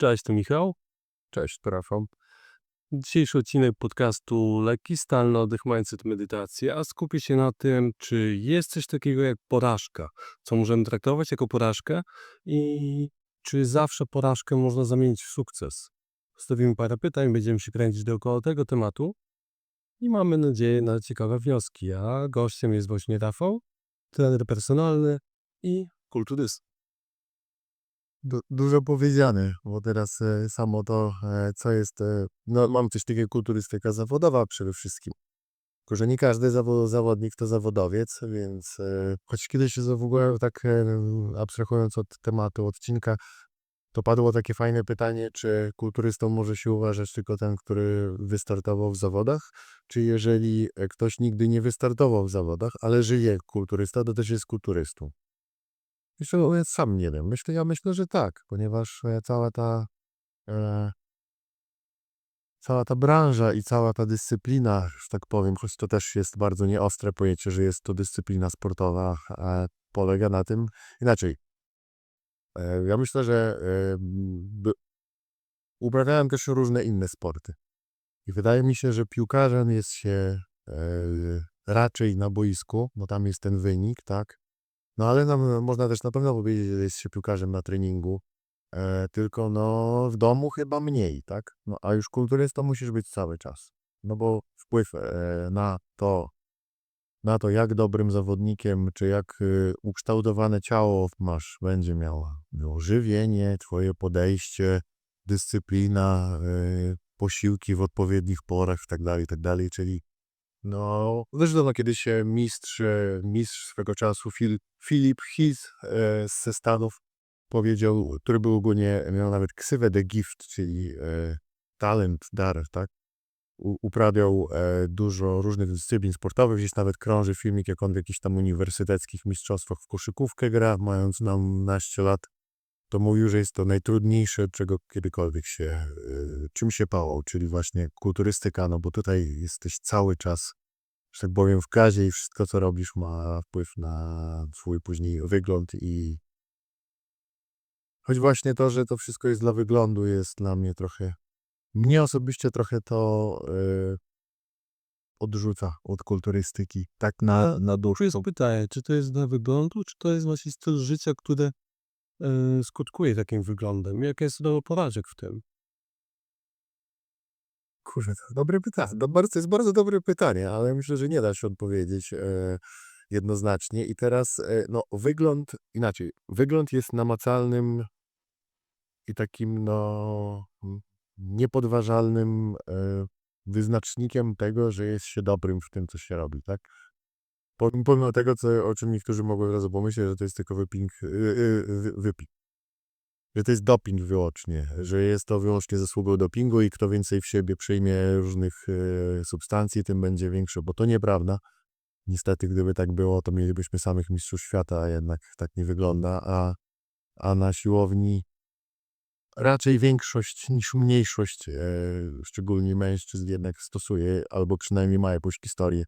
Cześć, to Michał. Cześć, Rafał. Dzisiejszy odcinek podcastu Lekki stan na oddech Mindset Medytacja, a skupię się na tym, czy jest coś takiego jak porażka, co możemy traktować jako porażkę i czy zawsze porażkę można zamienić w sukces. Postawimy parę pytań, będziemy się kręcić dookoła tego tematu i mamy nadzieję na ciekawe wnioski. A gościem jest właśnie Rafał, trener personalny i kulturysta. Du dużo powiedziane, bo teraz e, samo to, e, co jest, e, no mam coś takiego kulturystyka zawodowa przede wszystkim. Tylko, że nie każdy zawo zawodnik to zawodowiec, więc e, choć kiedyś w ogóle tak e, abstrahując od tematu odcinka, to padło takie fajne pytanie, czy kulturystą może się uważać tylko ten, który wystartował w zawodach, czy jeżeli e, ktoś nigdy nie wystartował w zawodach, ale żyje kulturysta, to też jest kulturystą. Ja sam nie wiem. Myślę, ja myślę, że tak, ponieważ e, cała ta e, cała ta branża i cała ta dyscyplina, że tak powiem, choć to też jest bardzo nieostre pojęcie, że jest to dyscyplina sportowa, e, polega na tym inaczej. E, ja myślę, że e, by, uprawiałem też różne inne sporty. I wydaje mi się, że piłkarzem jest się e, raczej na boisku, bo tam jest ten wynik, tak? No ale nam, można też na pewno powiedzieć, że jest się piłkarzem na treningu, e, tylko no w domu chyba mniej, tak? No a już kulturystą musisz być cały czas. No bo wpływ e, na to, na to jak dobrym zawodnikiem, czy jak y, ukształtowane ciało masz, będzie miało no, żywienie, twoje podejście, dyscyplina, y, posiłki w odpowiednich porach i tak dalej, tak dalej, czyli no, zresztą no, kiedyś mistrz, e, mistrz swego czasu, Philip Heath e, ze Stanów powiedział, który był ogólnie, miał nawet ksywę The Gift, czyli e, talent, dar, tak? Uprawiał dużo różnych dyscyplin sportowych, gdzieś nawet krąży filmik, jak on w jakichś tam uniwersyteckich mistrzostwach w koszykówkę gra, mając nam naście lat. To mówił, że jest to najtrudniejsze, czego kiedykolwiek się, e, czym się pałał, czyli właśnie kulturystyka, no bo tutaj jesteś cały czas, że tak powiem, w gazie i wszystko, co robisz, ma wpływ na twój później wygląd i choć właśnie to, że to wszystko jest dla wyglądu, jest dla mnie trochę, mnie osobiście trochę to e, odrzuca od kulturystyki, tak na, na Tu jest pytanie, czy to jest dla wyglądu, czy to jest właśnie styl życia, który e, skutkuje takim wyglądem? Jaka jest rola porażek w tym? Kurczę, to dobre pytanie. To, bardzo, to jest bardzo dobre pytanie, ale myślę, że nie da się odpowiedzieć e, jednoznacznie. I teraz, e, no, wygląd, inaczej, wygląd jest namacalnym i takim, no, niepodważalnym e, wyznacznikiem tego, że jest się dobrym w tym, co się robi, tak? Pom- Pomimo tego, co, o czym niektórzy mogą od razu pomyśleć, że to jest tylko wyping, y, y, wy- wypik. Że to jest doping wyłącznie, że jest to wyłącznie zasługą dopingu i kto więcej w siebie przyjmie różnych substancji, tym będzie większy, bo to nieprawda. Niestety, gdyby tak było, to mielibyśmy samych mistrzów świata, a jednak tak nie wygląda, a, a na siłowni raczej większość niż mniejszość, e, szczególnie mężczyzn jednak stosuje, albo przynajmniej ma jakąś historię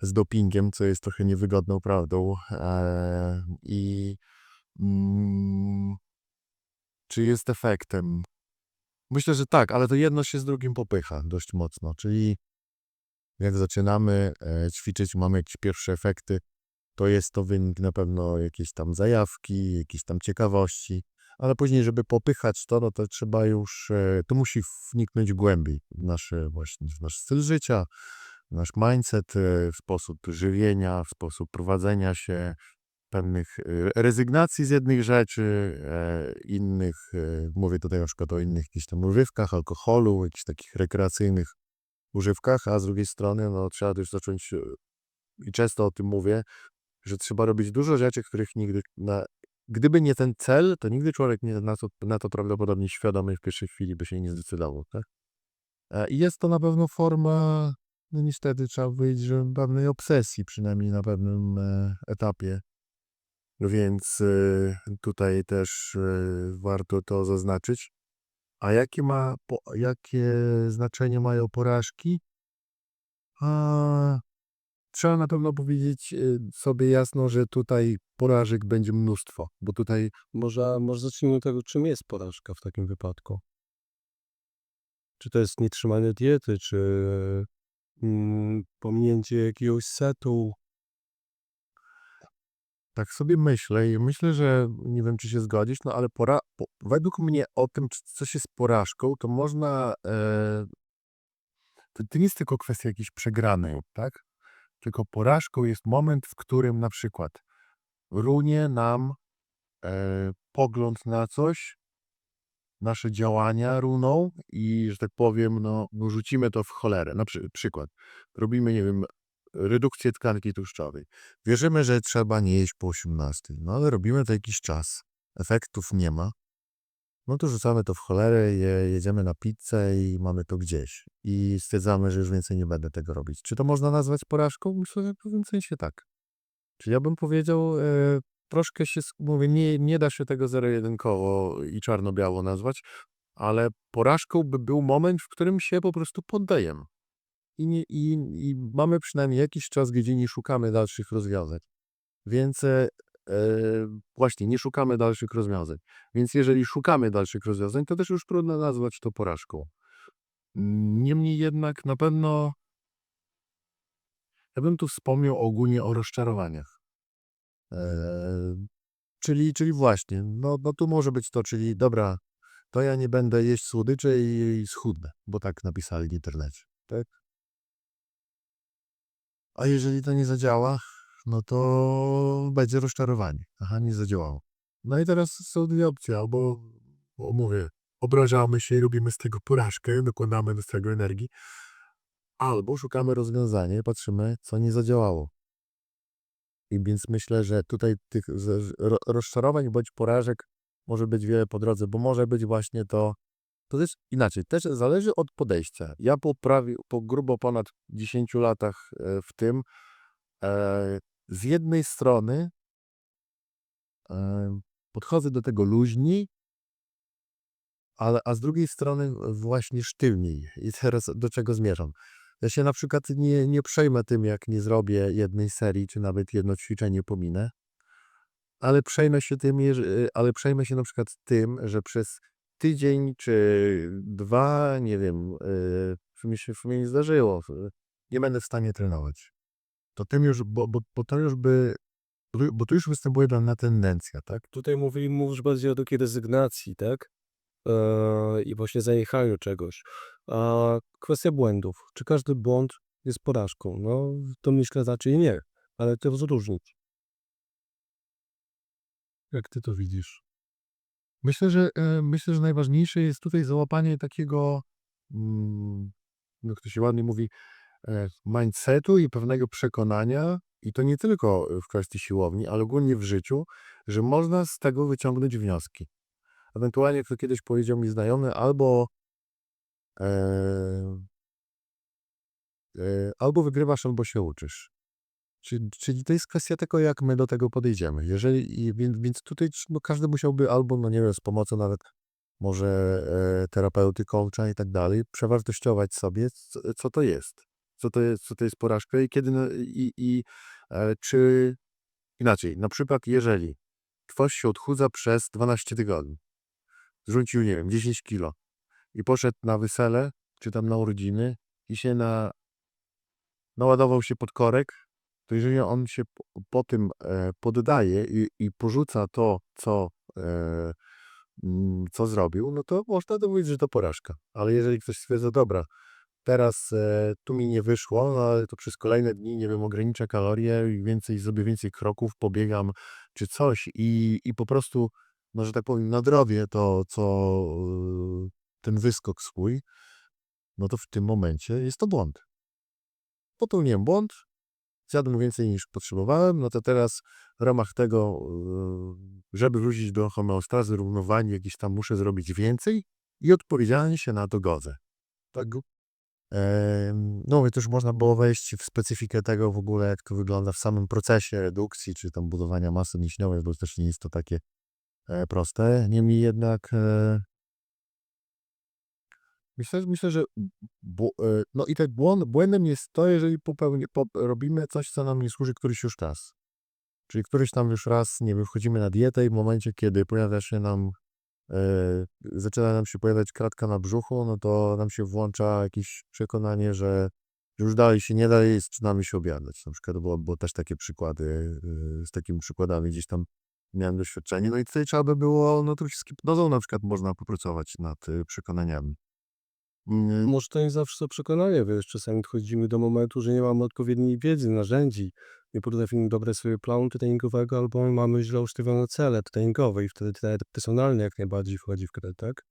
z dopingiem, co jest trochę niewygodną prawdą. E, I mm, czy jest efektem? Myślę, że tak, ale to jedno się z drugim popycha dość mocno. Czyli jak zaczynamy e, ćwiczyć, mamy jakieś pierwsze efekty, to jest to wynik na pewno jakiejś tam zajawki, jakiejś tam ciekawości, ale później, żeby popychać to, no to trzeba już, e, to musi wniknąć głębiej w nasz, właśnie, w nasz styl życia, nasz mindset, e, sposób żywienia, sposób prowadzenia się, pewnych e, rezygnacji z jednych rzeczy, e, innych, mówię tutaj na przykład o innych jakichś tam używkach, alkoholu, jakichś takich rekreacyjnych używkach, a z drugiej strony no, trzeba też zacząć, i często o tym mówię, że trzeba robić dużo rzeczy, których nigdy, na, gdyby nie ten cel, to nigdy człowiek nie, na, to, na to prawdopodobnie świadomy w pierwszej chwili by się nie zdecydował. Tak? I jest to na pewno forma, no niestety trzeba powiedzieć, że pewnej obsesji, przynajmniej na pewnym e, etapie. Więc y, tutaj też y, warto to zaznaczyć. A jakie, ma, jakie znaczenie mają porażki? A, trzeba na pewno powiedzieć sobie jasno, że tutaj porażek będzie mnóstwo, bo tutaj Może, może zacznijmy od tego, czym jest porażka w takim wypadku. Czy to jest nietrzymanie diety, czy pominięcie jakiegoś setu? tak sobie myślę i myślę, że nie wiem, czy się zgodzisz, no ale pora, po, według mnie o tym, czy coś jest porażką, to można. E, to, to nie jest tylko kwestia jakiejś przegranej, tak? Tylko porażką jest moment, w którym na przykład runie nam e, pogląd na coś, nasze działania runą i, że tak powiem, no, no rzucimy to w cholerę. Na przy, przykład, robimy, nie wiem, redukcję tkanki tłuszczowej. Wierzymy, że trzeba nie jeść po 18, no ale robimy to jakiś czas. Efektów nie ma. No to rzucamy to w cholerę, je, jedziemy na pizzę i mamy to gdzieś. I stwierdzamy, że już więcej nie będę tego robić. Czy to można nazwać porażką? Myślę, że w pewnym sensie tak. Czyli ja bym powiedział, e, troszkę się, mówię, nie, nie da się tego zero-jedynkowo i czarno-biało nazwać, ale porażką by był moment, w którym się po prostu poddajemy. I, nie, i, I mamy przynajmniej jakiś czas, gdzie nie szukamy dalszych rozwiązań. Więc e, e, właśnie nie szukamy dalszych rozwiązań. Więc jeżeli szukamy dalszych rozwiązań, to też już trudno nazwać to porażką. Niemniej jednak na pewno ja bym tu wspomniał ogólnie o rozczarowaniach. E, czyli, czyli właśnie, no, no tu może być to, czyli dobra, to ja nie będę jeść słodyczy i, i schudnę, bo tak napisali w internecie, tak? A jeżeli to nie zadziała, no to będzie rozczarowanie. Aha, nie zadziałało. No i teraz są dwie opcje, albo, bo mówię, obrażamy się i robimy z tego porażkę, dokładamy do tego energii, albo szukamy rozwiązania i patrzymy, co nie zadziałało. I więc myślę, że tutaj tych rozczarowań bądź porażek może być wiele po drodze, bo może być właśnie to, to też inaczej, też zależy od podejścia. Ja po, prawie, po grubo ponad 10 latach e, w tym, e, z jednej strony e, podchodzę do tego luźniej, ale, a z drugiej strony właśnie sztywniej. I teraz do czego zmierzam? Ja się na przykład nie, nie przejmę tym, jak nie zrobię jednej serii, czy nawet jedno ćwiczenie pominę, ale przejmę się tym, jeż- ale przejmę się na przykład tym, że przez tydzień czy dwa, nie wiem, yy, co mi się w sumie nie zdarzyło, yy, nie będę w stanie trenować. To tym już, bo, bo, bo to już by, bo tu już występuje pewna tendencja, tak? Tutaj mówili, mówisz bardziej o takiej rezygnacji, tak? E, I właśnie zaniechaniu czegoś. A kwestia błędów. Czy każdy błąd jest porażką? No, to myślę raczej nie, ale to rozróżnić. Jak ty to widzisz? Myślę, że e, myślę, że najważniejsze jest tutaj załapanie takiego, mm, no jak to się ładnie mówi, e, mindsetu i pewnego przekonania, i to nie tylko w kwestii siłowni, ale ogólnie w życiu, że można z tego wyciągnąć wnioski. Ewentualnie, jak kiedyś powiedział mi znajomy, albo e, e, albo wygrywasz, albo się uczysz. Czyli, czyli to jest kwestia tego, jak my do tego podejdziemy. Jeżeli, więc, więc tutaj no, każdy musiałby albo, no nie wiem, z pomocą nawet może e, terapeuty, coacha i tak dalej, przewartościować sobie, co, co to jest. Co to jest, co to jest porażka i kiedy, no, i, i e, czy inaczej, na przykład jeżeli ktoś się odchudza przez 12 tygodni, zrzucił, nie wiem, 10 kilo i poszedł na wesele, czy tam na urodziny i się na, naładował się pod korek, to jeżeli on się po, po tym e, poddaje i, i porzuca to, co, e, mm, co zrobił, no to można to mówić, że to porażka. Ale jeżeli ktoś stwierdza, dobra, teraz e, tu mi nie wyszło, no ale to przez kolejne dni, nie wiem, ograniczę kalorie więcej, zrobię więcej kroków, pobiegam czy coś i, i po prostu, no że tak powiem, nadrobię to, co e, ten wyskok swój, no to w tym momencie jest to błąd. Popełniłem błąd, zjadłem więcej niż potrzebowałem, no to teraz w ramach tego, yy, żeby wrócić do homeostazy, równowagi, jakieś tam muszę zrobić więcej i odpowiedzialnie się na to godzę. Tak. No i też można było wejść w specyfikę tego w ogóle, jak to wygląda w samym procesie redukcji, czy tam budowania masy mięśniowej, bo też nie jest to takie e, proste. Niemniej jednak e, Myślę, myślę, że e, no i tak błąd, błędem jest to, jeżeli popełni, po, robimy coś, co nam nie służy któryś już raz. Czyli któryś tam już raz, nie wiem, wchodzimy na dietę i w momencie, kiedy pojawia się nam, e, zaczyna nam się pojawiać kratka na brzuchu, no to nam się włącza jakieś przekonanie, że już dalej się nie da i zaczynamy się obiadać. Na przykład, bo, bo też takie przykłady, e, z takimi przykładami gdzieś tam miałem doświadczenie. No i tutaj trzeba by było, no trochę z hipnozą na przykład można popracować nad e, przekonaniami. Mm, Może to nie zawsze to przekonanie, wiesz, czasami dochodzimy do momentu, że nie mamy odpowiedniej wiedzy, narzędzi, nie potrafimy dobrać sobie planu treningowego albo mamy źle ustawione cele treningowe i wtedy trener personalny jak najbardziej wchodzi w grę, tak?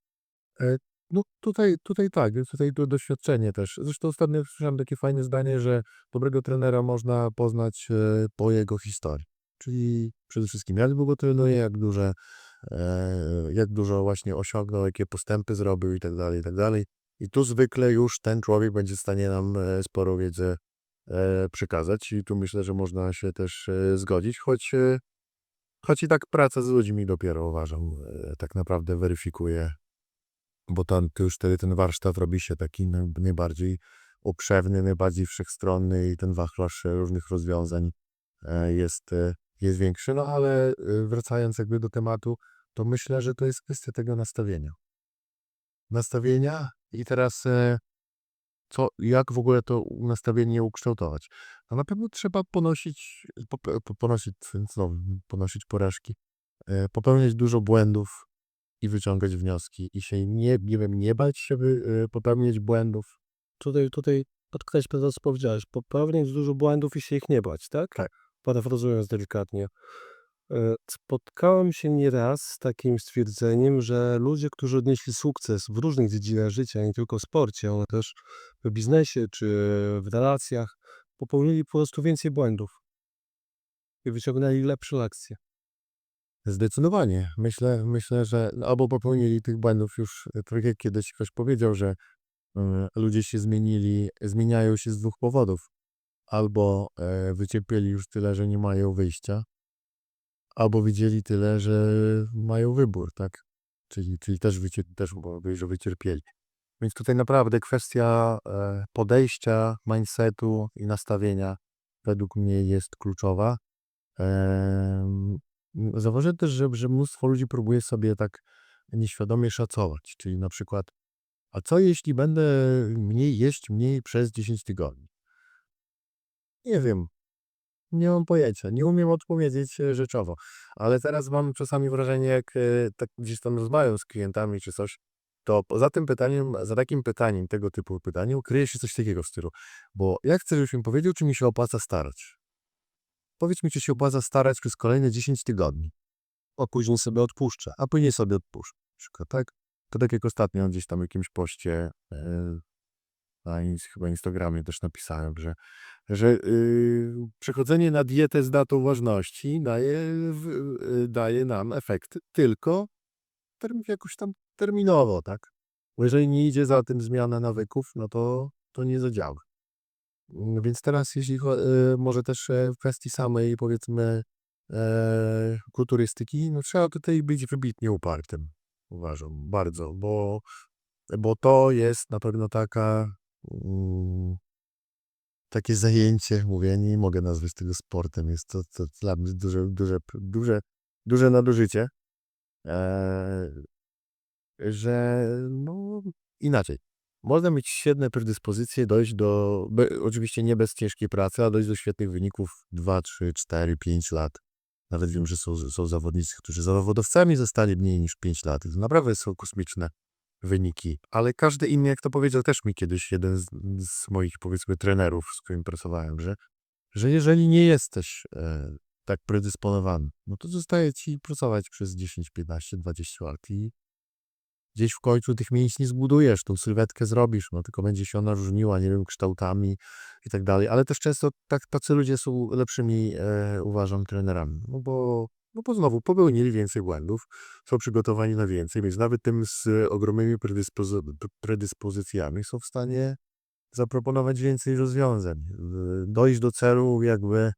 No tutaj, tutaj tak, tutaj to doświadczenie też. Zresztą ostatnio słyszałem takie fajne zdanie, że dobrego trenera można poznać e, po jego historii. Czyli przede wszystkim jak długo trenuje, jak duże, e, jak dużo właśnie osiągnął, jakie postępy zrobił i tak dalej, i tak dalej. I tu zwykle już ten człowiek będzie w stanie nam e, sporo wiedzy e, przekazać i tu myślę, że można się też zgodzić, choć, choć i tak praca z ludźmi dopiero uważam, tak naprawdę weryfikuje bo tam to już wtedy ten warsztat robi się taki naj- najbardziej obszerny, najbardziej wszechstronny i ten wachlarz różnych rozwiązań jest, jest większy. No ale e, wracając jakby do tematu, to myślę, że to jest kwestia tego nastawienia. Nastawienia i teraz e, co, jak w ogóle to nastawienie ukształtować? No na pewno trzeba ponosić, ponosić, znowu, ponosić porażki, e, popełniać dużo błędów, i wyciągać wnioski i się nie, nie wiem, nie bać się wy, y, popełniać błędów. Tutaj, tutaj podkreślę to, co powiedziałeś, popełniać dużo błędów i się ich nie bać, tak? Tak. Parafrazując delikatnie. E, Spotkałem się nieraz z takim stwierdzeniem, że ludzie, którzy odnieśli sukces w różnych dziedzinach życia, nie tylko w sporcie, ale też w biznesie czy w relacjach, popełnili po prostu więcej błędów i wyciągnęli lepsze lekcje. Zdecydowanie. Myślę, myślę, że no, albo popełnili tych błędów już, y, tak jak kiedyś ktoś powiedział, że y, ludzie się zmienili, zmieniają się z dwóch powodów. Albo e, wycierpieli już tyle, że nie mają wyjścia, albo widzieli tyle, że mają wybór, tak? Czyli, czyli też, wycier- też że wycierpieli. Więc tutaj naprawdę kwestia e, podejścia, mindsetu i nastawienia według mnie jest kluczowa. Em, Zauważyłem też, że, że mnóstwo ludzi próbuje sobie tak nieświadomie szacować, czyli na przykład, a co jeśli będę mniej jeść mniej przez 10 tygodni? Nie wiem, nie mam pojęcia, nie umiem odpowiedzieć e, rzeczowo, ale teraz mam czasami wrażenie, jak e, tak gdzieś tam rozmawiam z klientami czy coś, to poza tym pytaniem, za takim pytaniem, tego typu pytaniem, kryje się coś takiego w stylu, bo ja chcę, żebyś mi powiedział, czy mi się opłaca starać. Powiedz mi, czy się opłaca starać przez kolejne 10 tygodni, A później sobie odpuszczę. a później sobie odpuszczę. Tak? To tak jak ostatnio gdzieś tam w jakimś poście e, na chyba Instagramie też napisałem, że, że y, przechodzenie na dietę z datą ważności daje, w, y, daje nam efekt tylko term, jakoś tam terminowo, tak? Bo jeżeli nie idzie za tym zmiana nawyków, no to, to nie zadziała. Mm, Więc teraz, jeśli y, może też e, w kwestii samej, powiedzmy, e, kulturystyki, no trzeba tutaj być wybitnie upartym, uważam, bardzo, bo, bo to jest na pewno taka, takie zajęcie, mówię, nie mogę nazwać tego sportem, jest to, to dla mnie duże, duże, duże, duże nadużycie, e, że no inaczej. Można mieć świetne predyspozycje, dojść do, oczywiście nie bez ciężkiej pracy, a dojść do świetnych wyników 2, 3, 4, 5 lat. Nawet wiem, że są, są zawodnicy, którzy zawodowcami zostali mniej niż 5 lat. To naprawdę są kosmiczne wyniki. Ale każdy inny, jak to powiedział też mi kiedyś jeden z, z moich, powiedzmy, trenerów, z którym pracowałem, że, że jeżeli nie jesteś e, tak predysponowany, no to zostaje ci pracować przez 10, 15, 20 lat i gdzieś w końcu tych mięśni zbudujesz, tą sylwetkę zrobisz, no tylko będzie się ona różniła, nie wiem, kształtami i tak dalej, ale też często tak, tacy ludzie są lepszymi, e, uważam, trenerami, no bo, no bo znowu popełnili więcej błędów, są przygotowani na więcej, więc nawet tym z ogromnymi predyspozy predyspozycjami są w stanie zaproponować więcej rozwiązań, dojść do celu jakby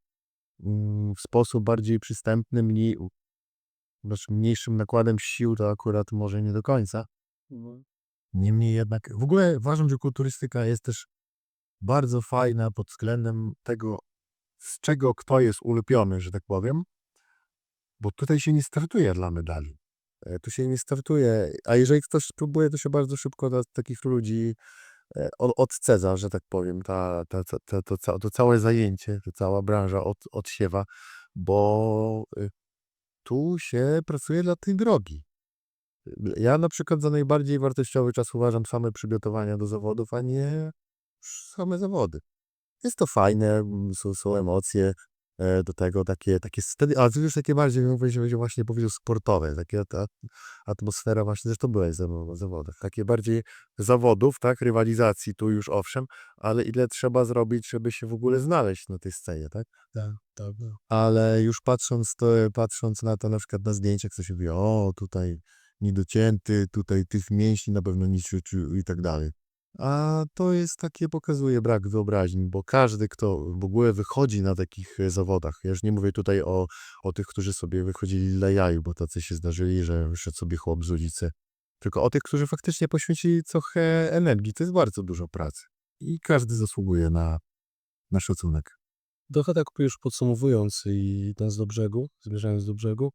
mm, w sposób bardziej przystępny, mniej, znaczy mniejszym nakładem sił, to akurat może nie do końca, Niemniej jednak w ogóle uważam, że kulturystyka jest też bardzo fajna pod względem tego, z czego kto jest ulepiony, że tak powiem, bo tutaj się nie startuje dla medali. E, Tu się nie startuje, a jeżeli ktoś próbuje, to się bardzo szybko dla takich ludzi e, o- odcedza, że tak powiem, ta, ta, ta, ta, to, ca- to całe zajęcie, ta cała branża od, odsiewa, bo y, tu się pracuje dla tej drogi. Ja na przykład za najbardziej wartościowy czas uważam same przygotowania do zawodów, a nie same zawody. Jest to fajne, są, są emocje do tego, takie, takie wtedy, a to już takie bardziej, bym właśnie powiedział, sportowe, takie ta atmosfera właśnie, zresztą mną na zawodach, takie bardziej zawodów, tak, rywalizacji tu już owszem, ale ile trzeba zrobić, żeby się w ogóle znaleźć na tej scenie, tak? Tak, tak. Ale już patrząc, to, patrząc na to na przykład na zdjęciach, co się mówi, o tutaj niedocięty, tutaj tych mięśni na pewno nic czy- czy- i tak dalej. A to jest takie, pokazuje brak wyobraźni, bo każdy, kto w ogóle wychodzi na takich e, zawodach, ja już nie mówię tutaj o, o tych, którzy sobie wychodzili dla jaju, bo tacy się zdarzyli, że wyszedł sobie chłop z ulicy, tylko o tych, którzy faktycznie poświęcili trochę energii. To jest bardzo dużo pracy i każdy zasługuje na, na szacunek. Trochę tak już podsumowując i nas do brzegu, zmierzając do brzegu,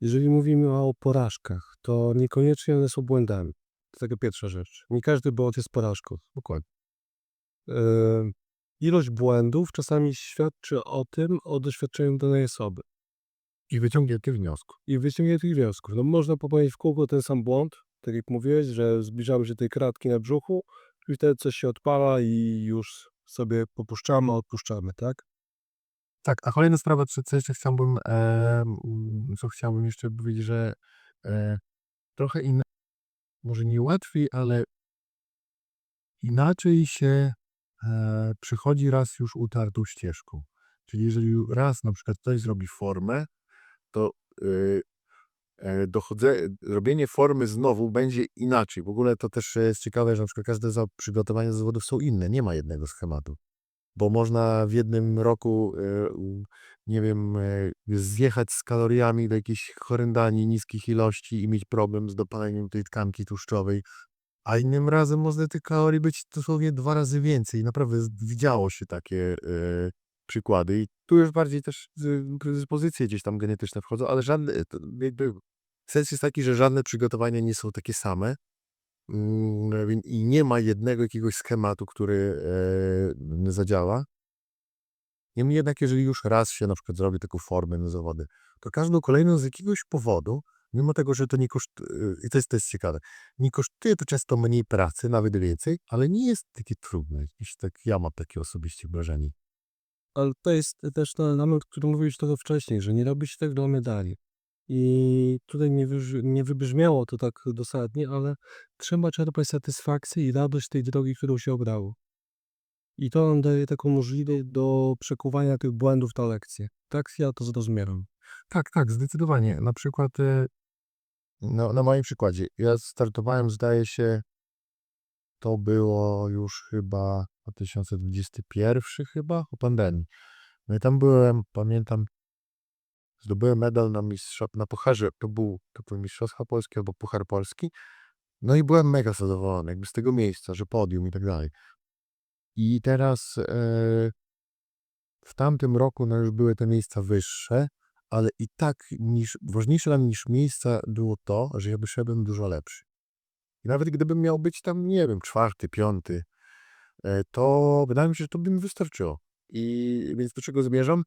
jeżeli mówimy o porażkach, to niekoniecznie one są błędami. To taka pierwsza rzecz. Nie każdy błąd jest porażką. Dokładnie. Yy, ilość błędów czasami świadczy o tym, o doświadczeniu danej osoby I wyciągnięty wniosku. i wyciągnięcie wniosków. No można popełnić w kółko ten sam błąd, tak jak mówiłeś, że zbliżamy się tej kratki na brzuchu i wtedy coś się odpala i już sobie popuszczamy, odpuszczamy, tak? Tak, a kolejna sprawa, co, jeszcze chciałbym, e, co chciałbym jeszcze powiedzieć, że e, trochę inna, może nie łatwiej, ale inaczej się e, przychodzi raz już utartą ścieżką. Czyli jeżeli raz na przykład ktoś zrobi formę, to y, e, dochodzę, robienie formy znowu będzie inaczej. W ogóle to też jest ciekawe, że na przykład każde za przygotowania zawodów są inne, nie ma jednego schematu. Bo można w jednym roku, e, nie wiem, e, zjechać z kaloriami do jakiejś horrendalnie niskich ilości i mieć problem z dopaleniem tej tkanki tłuszczowej, a innym razem może tych kalorii być dosłownie dwa razy więcej. Naprawdę widziało się takie e, przykłady i tu już bardziej też predyspozycje gdzieś tam genetyczne wchodzą, ale żadne, jakby sens jest taki, że żadne przygotowania nie są takie same. Mm, win- I nie ma jednego jakiegoś schematu, który e, zadziała. Niemniej jednak, jeżeli już raz się na przykład zrobi taką formę na zawody, to każdą kolejną z jakiegoś powodu, mimo tego, że to nie kosztuje, i to jest, to jest ciekawe, nie kosztuje to często mniej pracy, nawet więcej, ale nie jest takie trudne. Jakieś tak, ja mam takie osobiście wrażenie. Ale to jest też ten element, który mówiłeś trochę wcześniej, że nie robi się tak dla medali. I tutaj nie, nie wybrzmiało to tak dosadnie, ale trzeba czerpać satysfakcję i radość tej drogi, którą się obrało. I to nam daje taką możliwość do przekuwania tych błędów na lekcje. Tak ja to zrozumiałem. Tak, tak, zdecydowanie. Na przykład, e, no, na moim przykładzie, ja startowałem, zdaje się, to było już chyba 2021 chyba, o pandemii. No i tam byłem, pamiętam, zdobyłem medal na mistrza, na pucharze, to był, to był mistrzostwa polskie albo puchar polski. No i byłem mega zadowolony, jakby z tego miejsca, że podium i tak dalej. I teraz e, w tamtym roku no już były te miejsca wyższe, ale i tak niż, ważniejsze dla mnie niż miejsca było to, że ja wyszedłem dużo lepszy. I nawet gdybym miał być tam, nie wiem, czwarty, piąty, e, to wydaje mi się, że to by mi wystarczyło. I więc do czego zmierzam?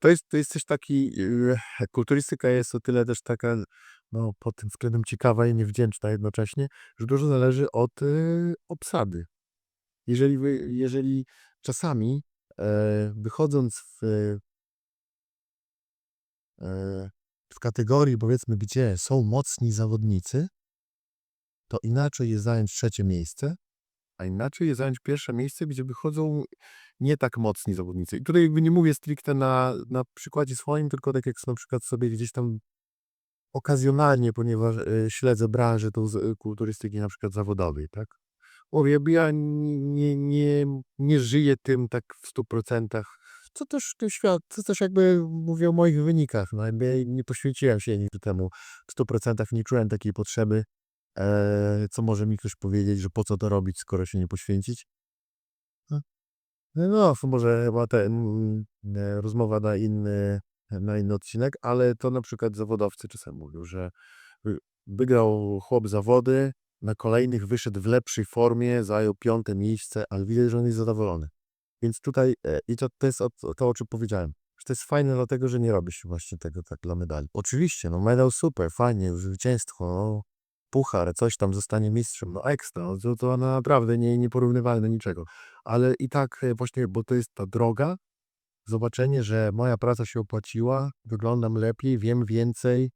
To jest, to jest też taki, e, kulturystyka jest o tyle też taka, no pod tym względem ciekawa i niewdzięczna jednocześnie, że dużo zależy od e, obsady. Jeżeli, wy, jeżeli czasami e, wychodząc w, e, w kategorii, powiedzmy, gdzie są mocni zawodnicy, to inaczej jest zająć trzecie miejsce, a inaczej jest zająć pierwsze miejsce, gdzie wychodzą nie tak mocni zawodnicy. I tutaj jakby nie mówię stricte na, na przykładzie swoim, tylko tak jak na przykład sobie gdzieś tam okazjonalnie, ponieważ e, śledzę branżę tą z, kulturystyki na przykład zawodowej, tak? Mówię, ja nie, nie, nie, żyję tym tak w stu procentach, co też, to świat, co też jakby mówię o moich wynikach, no jakby nie poświęciłem się nigdy temu w stu procentach, nie czułem takiej potrzeby, E, co może mi ktoś powiedzieć, że po co to robić, skoro się nie poświęcić? No, no to może chyba ten, e, rozmowa na inny, na inny odcinek, ale to na przykład zawodowcy czasem mówią, że y, wygrał chłop zawody, na kolejnych wyszedł w lepszej formie, zajął piąte miejsce, ale widać, że on jest zadowolony. Więc tutaj, e, i to, to jest o, to, o czym powiedziałem, że to jest fajne dlatego, że nie robi się właśnie tego tak dla medali. Oczywiście, no medal super, fajnie, zwycięstwo, no, puchar, coś tam, zostanie mistrzem, no ekstra, no, to, to naprawdę nie, nieporównywalne niczego. Ale i tak e, właśnie, bo to jest ta droga, zobaczenie, że moja praca się opłaciła, wyglądam lepiej, wiem więcej,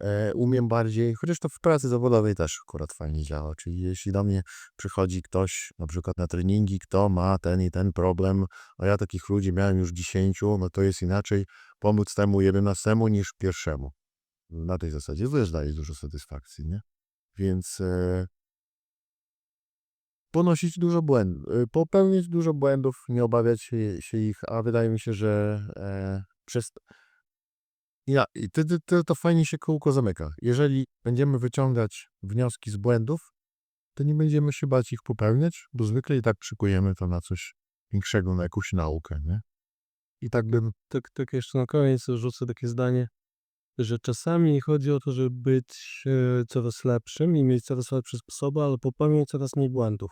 e, umiem bardziej, chociaż to w pracy zawodowej też akurat fajnie działa. Czyli jeśli do mnie przychodzi ktoś, na przykład na treningi, kto ma ten i ten problem, a ja takich ludzi miałem już 10, no to jest inaczej pomóc temu 11 niż pierwszemu. Na tej zasadzie też daje dużo satysfakcji, nie? Więc e, ponosić dużo błędów, popełnić dużo błędów, nie obawiać się, ich, a wydaje mi się, że e, przez ja, i to, to, to, fajnie się kółko zamyka. Jeżeli będziemy wyciągać wnioski z błędów, to nie będziemy się bać ich popełniać, bo zwykle i tak przykujemy to na coś większego, na jakąś naukę, nie? I tak bym, Tak, tak jeszcze na koniec rzucę takie zdanie, że czasami chodzi o to, żeby być e, coraz lepszym i mieć coraz lepsze sposoby, ale popełniać coraz mniej błędów.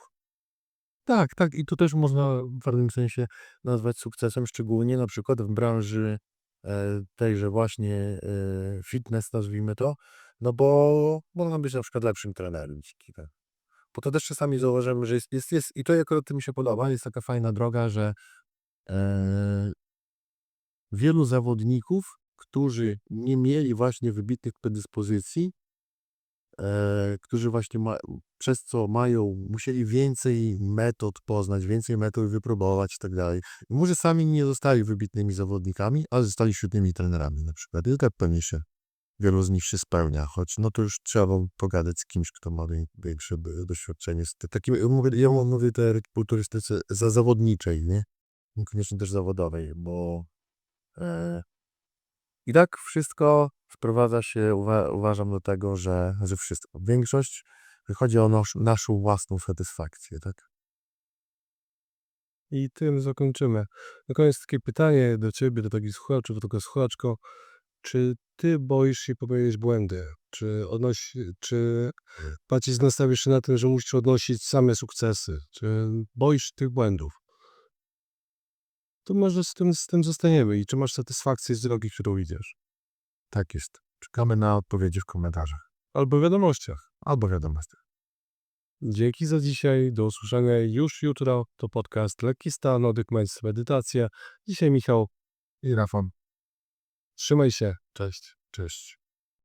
tak, tak, i to też można w pewnym sensie nazwać sukcesem, szczególnie na przykład w branży e, tejże właśnie e, fitness, nazwijmy to, no bo można być na przykład lepszym trenerem dzięki temu. Bo to też czasami zauważymy, że jest, jest, jest i to akurat to mi się podoba, jest taka fajna droga, że e, wielu zawodników, którzy nie mieli właśnie wybitnych predyspozycji, e, którzy właśnie ma, przez co mają, musieli więcej metod poznać, więcej metod wypróbować i tak dalej. Może sami nie zostali wybitnymi zawodnikami, ale zostali świetnymi trenerami na przykład. I tak pewnie się wielu z nich się spełnia, choć no to już trzeba pogadać z kimś, kto ma wię- większe doświadczenie. Z takim, ja mówię, ja mówię tej kulturystyce za zawodniczej, nie? Niekoniecznie też zawodowej, bo e, i tak wszystko sprowadza się, uwa uważam, do tego, że, że wszystko. Większość wychodzi o nasz, naszą własną satysfakcję, tak? I tym zakończymy. Na koniec takie pytanie do ciebie, do takich słuchaczy, do tego słuchaczko. Czy ty boisz się popełnić błędy? Czy, odnosi, czy bardziej nastawisz się na tym, że musisz odnosić same sukcesy? Czy boisz się tych błędów? To może z tym, z tym zostaniemy. I czy masz satysfakcję z drogi, którą idziesz? Tak jest. Czekamy na odpowiedzi w komentarzach. Albo wiadomościach. Albo wiadomościach. Dzięki za dzisiaj. Do usłyszenia już jutro. To podcast Lekki Stan, Oddech Mindset, Medytacja. Dzisiaj Michał. I Rafon. Trzymaj się. Cześć. Cześć.